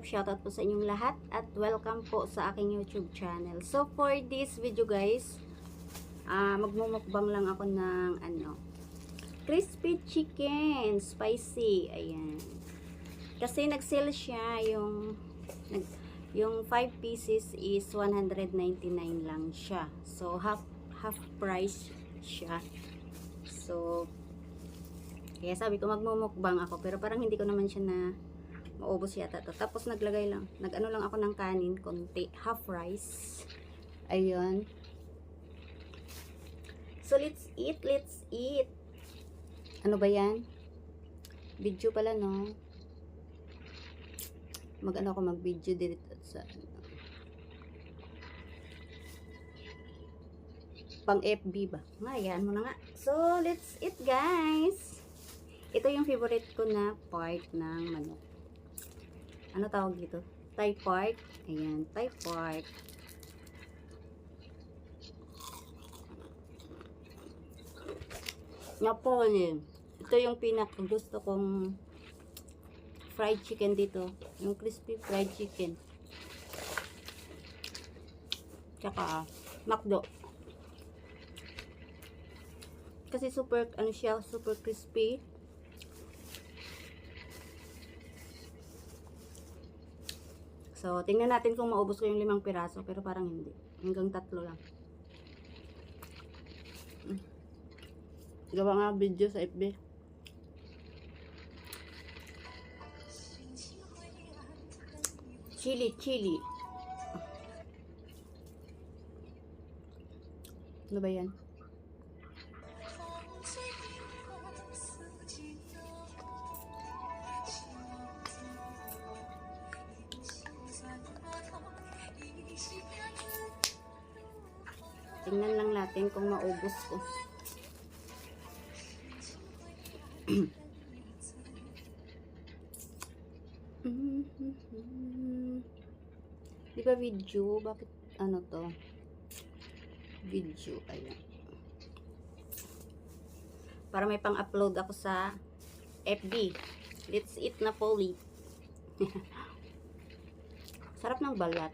love shoutout po sa inyong lahat at welcome po sa aking YouTube channel. So, for this video guys, ah magmumukbang lang ako ng ano, crispy chicken, spicy. Ayan. Kasi nag-sale siya yung nag, yung 5 pieces is 199 lang siya. So, half half price siya. So, kaya sabi ko magmumukbang ako pero parang hindi ko naman siya na maubos yata to. Tapos naglagay lang, nag-ano lang ako ng kanin, konti, half rice. Ayun. So let's eat, let's eat. Ano ba yan? Video pala no. Mag-ano ako mag-video dito sa ano. Pang FB ba? Ngayon mo na nga. So, let's eat guys. Ito yung favorite ko na part ng manok. Ano tawag dito? Thai part. Ayan, Thai part. Napoli. Ito yung pinaka gusto kong fried chicken dito. Yung crispy fried chicken. Tsaka, McDo. Kasi super, ano siya, super crispy. So, tingnan natin kung maubos ko yung limang piraso. Pero parang hindi. Hanggang tatlo lang. Mm. Gawa nga video sa FB. Chili, chili. Ano ba yan? Tingnan lang natin kung maubos ko. Di ba video? Bakit ano to? Video. Ayan. Para may pang-upload ako sa FB. Let's eat Napoli. Sarap ng balat.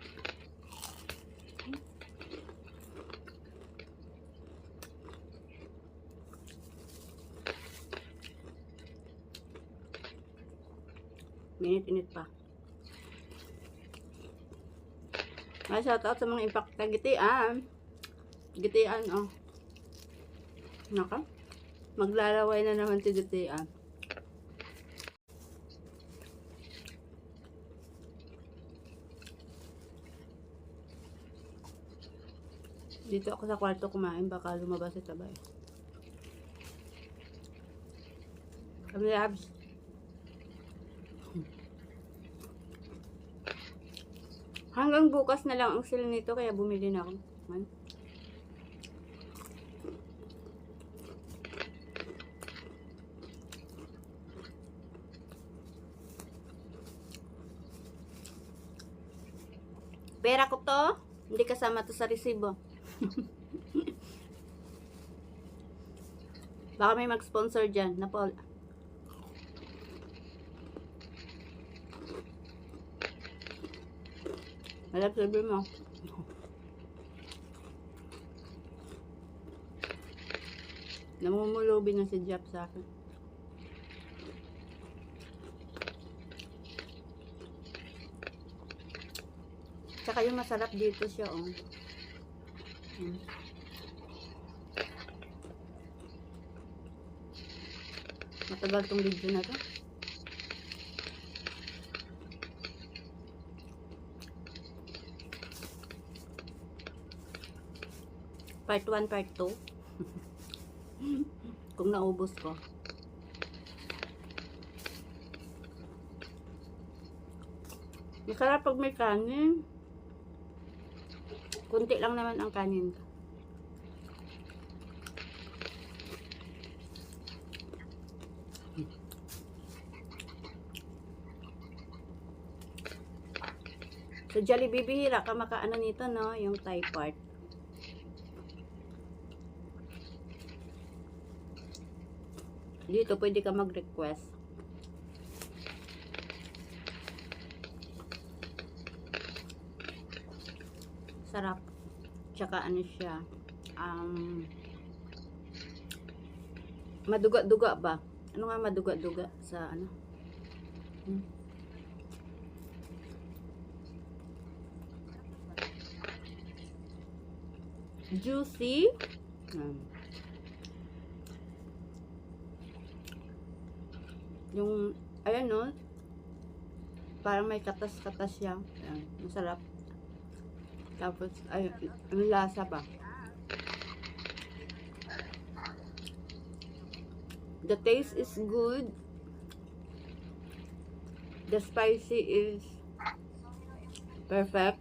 Minit-init pa. Ay, shout out sa mga impact na gitian. Gitian, oh. Naka. Maglalaway na naman si gitian. Dito ako sa kwarto kumain, baka lumabas sa tabay. Kami labs. Hanggang bukas na lang ang sale nito kaya bumili na ako. Man. Pera ko to, hindi kasama to sa resibo. Baka may mag-sponsor dyan, na Paul. Malap sabi mo. Namumulubi na si Jap sa akin. Tsaka yung masarap dito siya, oh. Hmm. Matagal tong video na to. Part 1, part 2. Kung naubos ko. Masarap pag may kanin. Kunti lang naman ang kanin. Sa Jollibee bihira ka makaano nito no, yung Thai part. Dito, pwede ka mag-request. Sarap. Tsaka ano siya, um, maduga-duga ba? Ano nga maduga-duga sa ano? Hmm? Juicy. Hmm. Yung, ayan no, parang may katas-katas siya. Ayan, masarap. Tapos, ay, ang lasa pa. The taste is good. The spicy is perfect.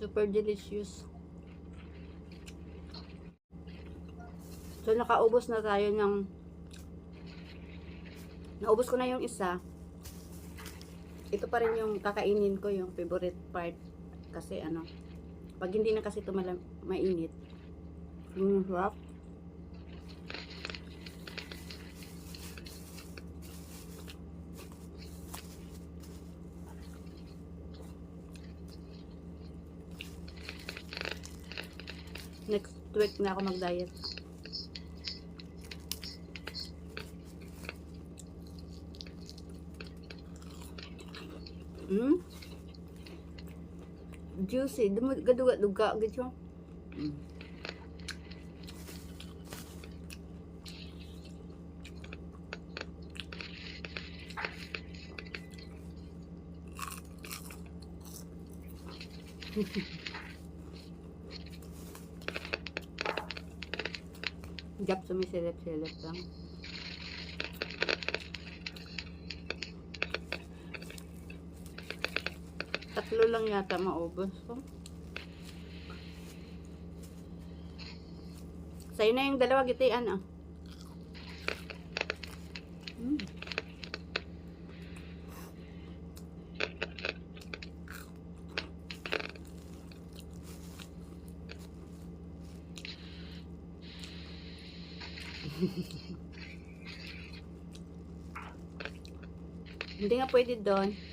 Super delicious. So, nakaubos na tayo ng naubos ko na yung isa. Ito pa rin yung kakainin ko, yung favorite part. Kasi ano, pag hindi na kasi ito mainit, yung wrap, next week na ako mag-diet. Juicy. Gaduga-duga. Gitu. Hmm. Jap sumisilip-silip lang. Tatlo lang yata maubos ko. Sa'yo na yung dalawa gitian ah. Mm. Hindi nga pwede doon.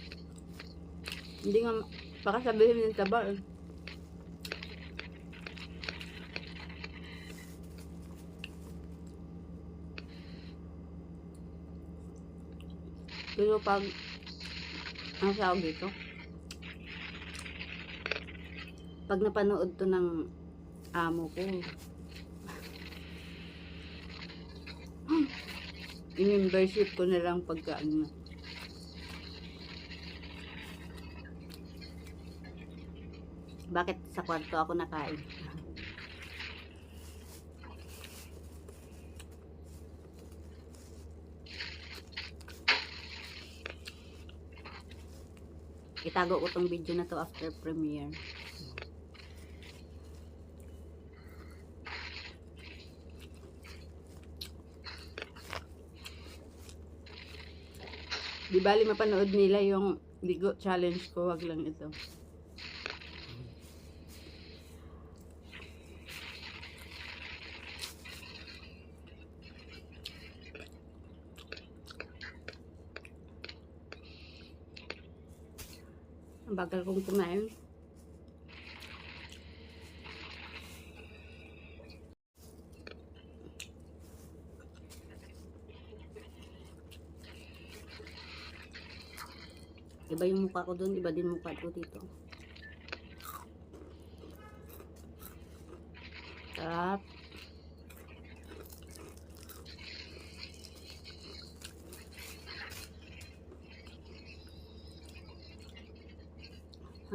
Hindi nga, baka sabihin ng taba eh. Pero pag, ang tawag dito, pag napanood to ng amo ko, in-membership ko na lang pagka ano, Bakit sa kwarto ako nakain? Itago ko tong video na to after premiere. Di bali mapanood nila yung ligo challenge ko, wag lang ito. Bagal kong kumain. Iba yung mukha ko doon, iba din mukha ko dito. Sarap.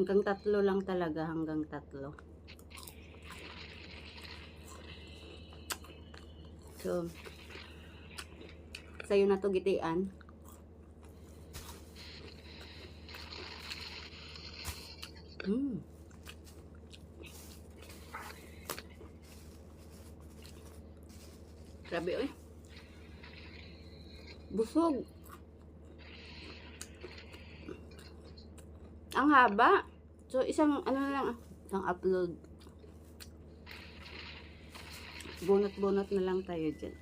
Hanggang tatlo lang talaga, hanggang tatlo. So, sa'yo na to gitian. Mm. Grabe, oy. Busog. Ang haba. So, isang, ano na lang, isang upload. Bunot-bunot na lang tayo dyan.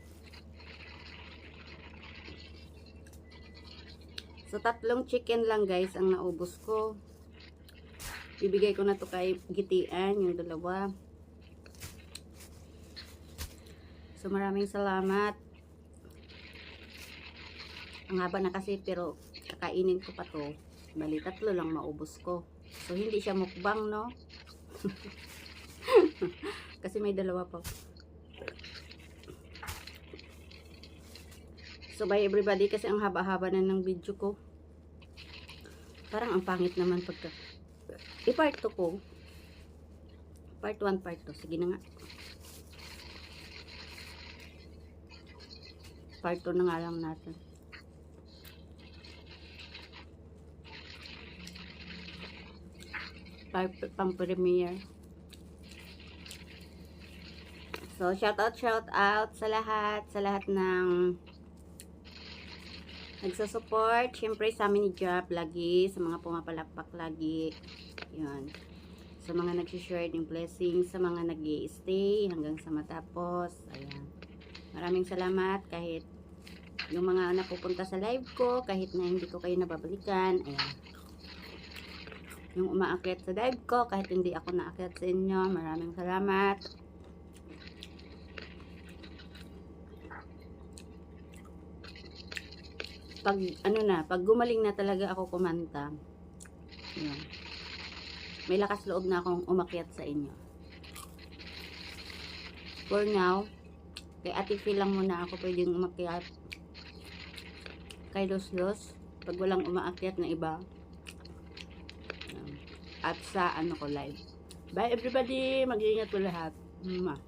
So, tatlong chicken lang guys ang naubos ko. Bibigay ko na to kay Gitian, yung dalawa. So, maraming salamat. Ang haba na kasi, pero kakainin ko pa to. Bali, tatlo lang maubos ko. So, hindi siya mukbang, no? kasi may dalawa pa. So, bye everybody, kasi ang haba-haba na ng video ko. Parang ang pangit naman pagka... I-part 2 ko. Part 1, part 2. Sige na nga. Part 2 na nga lang natin. Part pang premiere. So, shout out, shout out sa lahat, sa lahat ng nagsusupport. Siyempre sa amin ni Job lagi, sa mga pumapalakpak lagi. Yun. Sa mga nagsishare ng blessings, sa mga nag stay hanggang sa matapos. Ayan. Maraming salamat kahit yung mga napupunta sa live ko, kahit na hindi ko kayo nababalikan. Ayan. Yung umaakyat sa live ko, kahit hindi ako naakyat sa inyo, maraming salamat. pag ano na, pag gumaling na talaga ako kumanta, yun, may lakas loob na akong umakyat sa inyo. For now, kay Ate Phil lang muna ako pwedeng umakyat. Kay Los Los, pag walang umaakyat na iba. At sa ano ko live. Bye everybody, mag-iingat po lahat. Mwah.